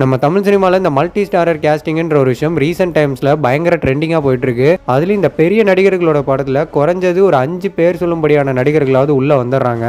நம்ம தமிழ் சினிமாவில் இந்த மல்டி ஸ்டாரர் கேஸ்டிங்ன்ற ஒரு விஷயம் ரீசெண்ட் டைம்ஸில் பயங்கர ட்ரெண்டிங்காக போயிட்டுருக்கு. அதுலேயும் இந்த பெரிய நடிகர்களோட படத்தில் குறைஞ்சது ஒரு அஞ்சு பேர் சொல்லும்படியான நடிகர்களாவது உள்ளே வந்துடுறாங்க.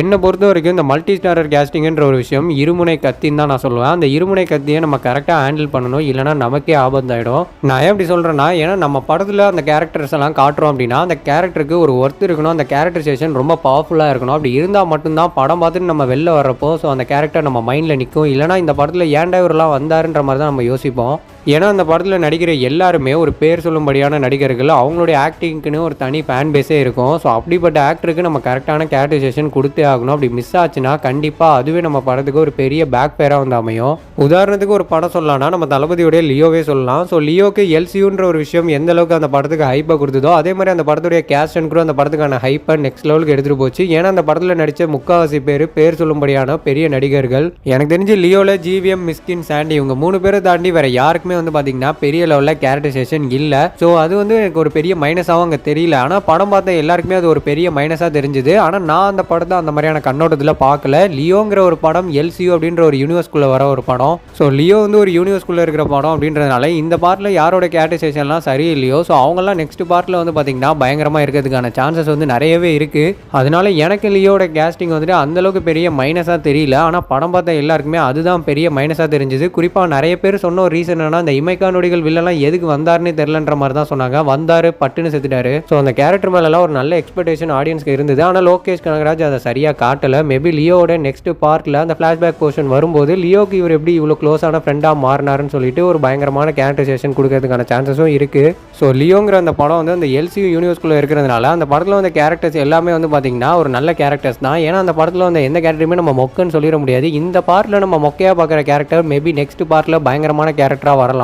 என்னை பொறுத்த வரைக்கும் இந்த மல்டி ஸ்டாரர் கேஸ்டிங்ன்ற ஒரு விஷயம் இருமுனை கத்தின்னு தான் நான் சொல்லுவேன். அந்த இருமுனை கத்தியை நம்ம கரெக்டாக ஹேண்டில் பண்ணணும் இல்லைனா நமக்கே ஆபத்தாயிடும். நான் ஏன் இப்படி சொல்கிறேன்னா ஏன்னா நம்ம படத்தில் அந்த கேரக்டர்ஸ் எல்லாம் காட்டுறோம் அப்படின்னா அந்த கேரக்டருக்கு ஒரு ஒர்த் இருக்கணும் அந்த கேரக்டரைசேஷன் ரொம்ப பவர்ஃபுல்லாக இருக்கணும். அப்படி இருந்தால் மட்டும்தான் படம் பார்த்துட்டு நம்ம வெளில வர்றப்போ ஸோ அந்த கேரக்டர் நம்ம மைண்டில் நிற்கும் இல்லைனா இந்த படத்தில் ஏன்டா தலைவர்லாம் வந்தாருன்ற மாதிரி தான் நம்ம யோசிப்போம். ஏன்னா அந்த படத்தில் நடிக்கிற எல்லாருமே ஒரு பேர் சொல்லும்படியான நடிகர்கள் அவங்களுடைய ஆக்டிங்க்குன்னு ஒரு தனி ஃபேன் பேஸே இருக்கும். ஸோ அப்படிப்பட்ட ஆக்டருக்கு நம்ம கரெக்டான கேரக்டரைசேஷன் கொடுத்தே ஆகணும். அப்படி மிஸ் ஆச்சுன்னா கண்டிப்பாக அதுவே நம்ம படத்துக்கு ஒரு பெரிய பேக் பேராக வந்து அமையும். உதாரணத்துக்கு ஒரு படம் சொல்லலாம்னா நம்ம தளபதியோடைய லியோவே சொல்லலாம். ஸோ லியோக்கு எல்சியூன்ற ஒரு விஷயம் எந்த அளவுக்கு அந்த படத்துக்கு ஹைப்பை கொடுத்ததோ அதே மாதிரி அந்த படத்துடைய கேஸ்ட் அண்ட் அந்த படத்துக்கான ஹைப்பை நெக்ஸ்ட் லெவலுக்கு எடுத்துகிட்டு போச்சு. ஏன்னா அந்த படத்தில் நடித்த முக்காவாசி பேர் பேர் சொல்லும்படியான பெரிய நடிகர்கள். எனக்கு தெரிஞ்சு லியோவில் ஜிவிஎம் மிஸ்கின் சாண்டி இவங்க மூணு பேரை தாண்டி வேற யாருக்குமே வந்து பார்த்தீங்கன்னா பெரிய லெவலில் கேரக்டரைசேஷன் இல்லை. ஸோ அது வந்து எனக்கு ஒரு பெரிய மைனஸாகவும் அங்கே தெரியல. ஆனால் படம் பார்த்த எல்லாருக்குமே அது ஒரு பெரிய மைனஸாக தெரிஞ்சுது. ஆனால் நான் அந்த படத்தை அந்த மாதிரியான கண்ணோட்டத்தில் பார்க்கல. லியோங்கிற ஒரு படம் எல்சியூ அப்படின்ற ஒரு யூனிவர்ஸ்குள்ளே வர ஒரு படம். ஸோ லியோ வந்து ஒரு யூனிவர்ஸ்குள்ளே இருக்கிற படம் அப்படின்றதுனால இந்த பார்ட்டில் யாரோட கேரக்டரைசேஷன்லாம் சரியில்லையோ ஸோ அவங்கெல்லாம் நெக்ஸ்ட் பார்ட்டில் வந்து பார்த்தீங்கன்னா பயங்கரமாக இருக்கிறதுக்கான சான்சஸ் வந்து நிறையவே இருக்குது அதனால எனக்கு லியோட கேஸ்டிங் வந்துட்டு அந்தளவுக்கு பெரிய மைனஸாக தெரியல. ஆனால் படம் பார்த்த எல்லாருக்குமே அதுதான் பெரிய மைனஸாக தெரிஞ்சுது. குறிப்பாக நிறைய பேர் சொன்ன ஒரு ரீசன் என்னன்னா இந்த இமைக்கா நொடிகள் வில்லெல்லாம் எதுக்கு வந்தாருன்னு தெரிலன்ற மாதிரி தான் சொன்னாங்க. வந்தாரு பட்டுன்னு செத்துட்டாரு. ஸோ அந்த கேரக்டர் மேலெல்லாம் ஒரு நல்ல எக்ஸ்பெக்டேஷன் ஆடியன்ஸ்க்கு இருந்தது. ஆனால் லோகேஷ் கனகராஜ் அதை சரியாக காட்டல. மேபி லியோட நெக்ஸ்ட் பார்ட்டில் அந்த ஃப்ளாஷ்பேக் போர்ஷன் வரும்போது லியோக்கு இவர் எப்படி இவ்வளோ க்ளோஸான ஃப்ரெண்டாக மாறினாருன்னு சொல்லிட்டு ஒரு பயங்கரமான கேரக்டரைசேஷன் கொடுக்கறதுக்கான சான்சஸும் இருக்குது ஸோ லியோங்கிற அந்த படம் வந்து அந்த எல்சியூ யூனிவர்ஸ்குள்ளே இருக்கிறதுனால அந்த படத்தில் வந்த கேரக்டர்ஸ் எல்லாமே வந்து பார்த்தீங்கன்னா ஒரு நல்ல கேரக்டர்ஸ் தான். ஏன்னா அந்த படத்தில் வந்து எந்த கேரக்டருமே நம்ம மொக்கன்னு சொல்லிட முடியாது. இந்த பார்ட்டில் நம்ம மொக்கையாக பார்க்குற கேரக்டர் மேபி நெக்ஸ்ட் பார்ட்டில் பயங்கரமான கேரக்டராக வரலாம்.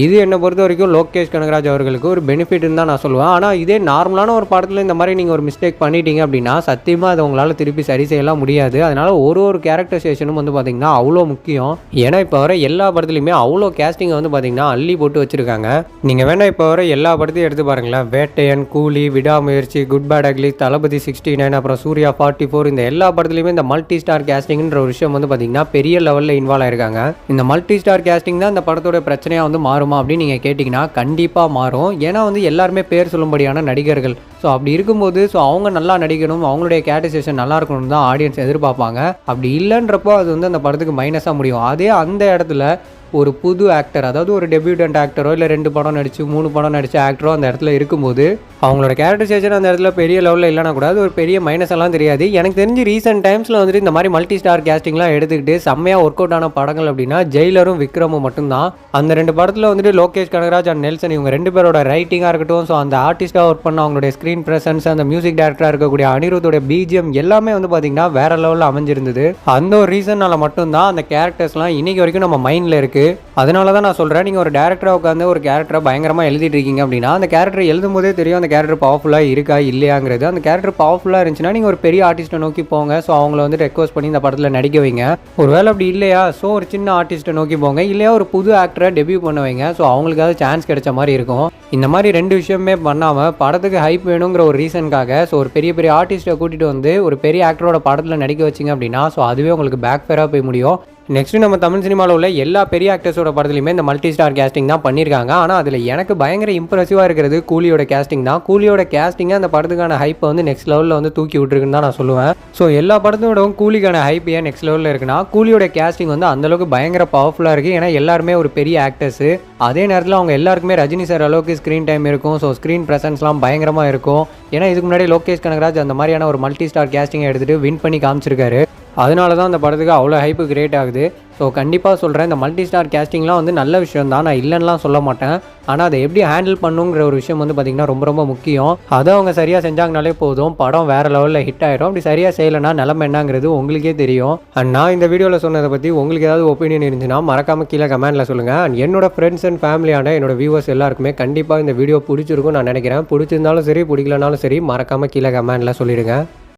இது என்னை பொறுத்த வரைக்கும் லோகேஷ் கனகராஜ் அவர்களுக்கு ஒரு பெனிஃபிட்னு தான் நான் சொல்லுவேன். ஆனால் இதே நார்மலான ஒரு படத்தில் இந்த மாதிரி நீங்கள் ஒரு மிஸ்டேக் பண்ணிட்டீங்க அப்படின்னா சத்தியமாக அதை உங்களால் திருப்பி சரி செய்யலாம் முடியாது. அதனால் ஒரு ஒரு கேரக்டரைசேஷனும் வந்து பார்த்தீங்கன்னா அவ்வளோ முக்கியம். ஏன்னா இப்போ வர எல்லா படத்துலையுமே அவ்வளோ கேஸ்டிங்கை வந்து பார்த்தீங்கன்னா அள்ளி போட்டு வச்சுருக்காங்க. நீங்கள் வேணால் இப்போ வர எல்லா படத்தையும் எடுத்து பாருங்களேன். Vettaiyan Coolie Vidaamuyarchi Good Bad Ugly Thalapathy sixty nine அப்புறம் சூர்யா ஃபார்ட்டி ஃபோர் இந்த எல்லா படத்துலையுமே இந்த மல்டி ஸ்டார் கேஸ்டிங்ன்ற ஒரு விஷயம் வந்து பார்த்தீங்கன்னா பெரிய லெவலில் இன்வால்வ் ஆயிருக்காங்க. இந்த மல்டி ஸ்டார் கேஸ்டிங் தான் இந்த படத்தோட பிரச்சனையாக வந்து மாறுமா அப்படின்னு நீங்கள் கேட்டிங்கன்னா கண்டிப்பாக மாறும். ஏன்னா வந்து எல்லாருமே பேர் சொல்லும்படியான நடிகர்கள். ஸோ அப்படி இருக்கும்போது ஸோ அவங்க நல்லா நடிக்கணும் அவங்களுடைய கேட்டசேஷன் நல்லா இருக்கணும் தான் ஆடியன்ஸ் எதிர்பார்ப்பாங்க. அப்படி இல்லைன்றப்போ அது வந்து அந்த படத்துக்கு மைனஸாக முடியும். அதே அந்த இடத்துல ஒரு புது ஆக்டர் அதாவது ஒரு டெபியூட்டன்ட் ஆக்டரோ இல்லை ரெண்டு படம் நடிச்சு மூணு படம் நடிச்ச ஆக்டரோ அந்த இடத்துல இருக்கும்போது அவங்களோட கேரக்டரைசேஷன் அந்த இடத்துல பெரிய லெவலில் இல்லைனா கூட அது ஒரு பெரிய மைனஸ் எல்லாம் தெரியாது. எனக்கு தெரிஞ்சு ரீசெண்ட் டைம்ஸில் வந்துட்டு இந்த மாதிரி மல்டி ஸ்டார் கேஸ்டிங்லாம் எடுத்துக்கிட்டு செம்மையாக ஒர்க் அவுட் ஆன படங்கள் அப்படின்னா ஜெயிலரும் விக்ரமும் மட்டும்தான். அந்த ரெண்டு படத்தில் வந்துட்டு லோகேஷ் கனகராஜ் அண்ட் நெல்சன் இவங்க ரெண்டு பேரோட ரைட்டிங்காக இருக்கட்டும் ஸோ அந்த ஆர்டிஸ்ட்டாக ஒர்க் பண்ண அவங்களுடைய ஸ்க்ரீன் ப்ரெசன்ஸ் அந்த மியூசிக் டேரக்டராக இருக்கக்கூடிய அனிருத்தோட பிஜிஎம் எல்லாமே வந்து பார்த்தீங்கன்னா வேற லெவலில் அமைஞ்சிருந்தது. அந்த ஒரு ரீசனால மட்டும்தான் அந்த கேரக்டர்ஸ்லாம் இன்னைக்கு வரைக்கும் நம்ம மைண்டில் இருக்குது அதனால தான் நான் சொல்கிறேன் நீங்கள் ஒரு டேரக்டராக உட்காந்து ஒரு கேரக்டரை பயங்கரமாக எழுதிட்டு இருக்கீங்க அப்படின்னா அந்த கேரக்டர் எழுதும் போதே தெரியும் அந்த கேரக்டர் பவர்ஃபுல்லாக இருக்கா இல்லையாங்கிறது. அந்த கேரக்டர் பவர்ஃபுல்லாக இருந்துச்சுன்னா நீங்கள் ஒரு பெரிய ஆர்டிஸ்ட்டை நோக்கி போங்க. ஸோ அவங்கள வந்து ரெக்வஸ்ட் பண்ணி இந்த படத்தில் நடிக்க வைங்க. ஒரு வேளை அப்படி இல்லையா? ஸோ ஒரு சின்ன ஆர்டிஸ்ட்டை நோக்கி போங்க. இல்லையா ஒரு புது ஆக்டரை டெபியூ பண்ண வைங்க. ஸோ அவங்களுக்காவது சான்ஸ் கிடைச்ச மாதிரி இருக்கும். இந்த மாதிரி ரெண்டு விஷயமே பண்ணாமல் படத்துக்கு ஹைப் வேணுங்கிற ஒரு ரீசனுக்காக ஸோ ஒரு பெரிய பெரிய ஆர்டிஸ்ட்டை கூட்டிகிட்டு வந்து ஒரு பெரிய ஆக்டரோட படத்தில் நடிக்க வச்சிங்க அப்படின்னா ஸோ அதுவே உங்களுக்கு பேக் ஃபேராக போய் முடியும். நெக்ஸ்ட்டு நம்ம தமிழ் சினிமாவில் உள்ள எல்லா பெரிய ஆக்டர்ஸோட படத்துலையுமே இந்த மல்டி ஸ்டார் கேஸ்டிங் தான் பண்ணியிருக்காங்க ஆனால் அதில் எனக்கு பயங்கர இம்ப்ரெசிவாக இருக்கிறது கூலியோட கேஸ்டிங் தான். கூலியோட கேஸ்டிங்கை அந்த படத்துக்கான ஹைப்பை வந்து நெக்ஸ்ட் லெவலில் வந்து தூக்கி விட்டுருக்குன்னு தான் நான் சொல்லுவேன். ஸோ எல்லா படத்தோடவும் கூலிக்கான ஹைப் ஏன் நெக்ஸ்ட் லெவலில் இருக்குன்னா கூலியோட கேஸ்டிங் வந்து அந்தளவுக்கு பயங்கர பவர்ஃபுல்லாக இருக்குது ஏன்னா எல்லாருமே ஒரு பெரிய ஆக்டர்ஸு அதே நேரத்தில் அவங்க எல்லாருக்குமே ரஜினி சார் அளவுக்கு ஸ்க்ரீன் டைம் இருக்கும். ஸோ ஸ்க்ரீன் ப்ரெசன்ஸ்லாம் பயங்கரமாக இருக்கும். ஏன்னா இதுக்கு முன்னாடி லோகேஷ் கனகராஜ் அந்த மாதிரியான ஒரு மல்டி ஸ்டார் கேஸ்டிங்கை எடுத்துகிட்டு வின் பண்ணி காமிச்சிருக்காரு. அதனால தான் அந்த படத்துக்கு அவ்வளோ ஹைப்பு கிரியேட் ஆகுது. ஸோ கண்டிப்பாக சொல்கிறேன் இந்த மல்டி ஸ்டார் கேஸ்டிங்லாம் வந்து நல்ல விஷயம் தான் நான் இல்லைன்னுலாம் சொல்ல மாட்டேன். ஆனால் அதை எப்படி ஹேண்டில் பண்ணுங்கிற ஒரு விஷயம் வந்து பார்த்திங்கன்னா ரொம்ப ரொம்ப முக்கியம். அதை அவங்க சரியாக செஞ்சாங்கனாலே போதும். படம் வேறு லெவலில் ஹிட் ஆகிடும் அப்படி சரியாக செய்யலைன்னா நிலமை என்னங்கிறது உங்களுக்கே தெரியும். அண்ட் நான் இந்த வீடியோவில் சொன்னதை பற்றி உங்களுக்கு ஏதாவது ஒப்பீனியன் இருந்துச்சுன்னா மறக்காமல் கீழே கமெண்ட்டில் சொல்லுங்கள் அண்ட் என்னோட ஃப்ரெண்ட்ஸ் அண்ட் ஃபேமிலியான என்னோட வியூவர்ஸ் எல்லாருக்குமே கண்டிப்பாக இந்த வீடியோ பிடிச்சிருக்கும் நான் நினைக்கிறேன். பிடிச்சிருந்தாலும் சரி பிடிக்கலனாலும் சரி மறக்காமல் கீழே கமெண்ட்டில் சொல்லிடுங்க.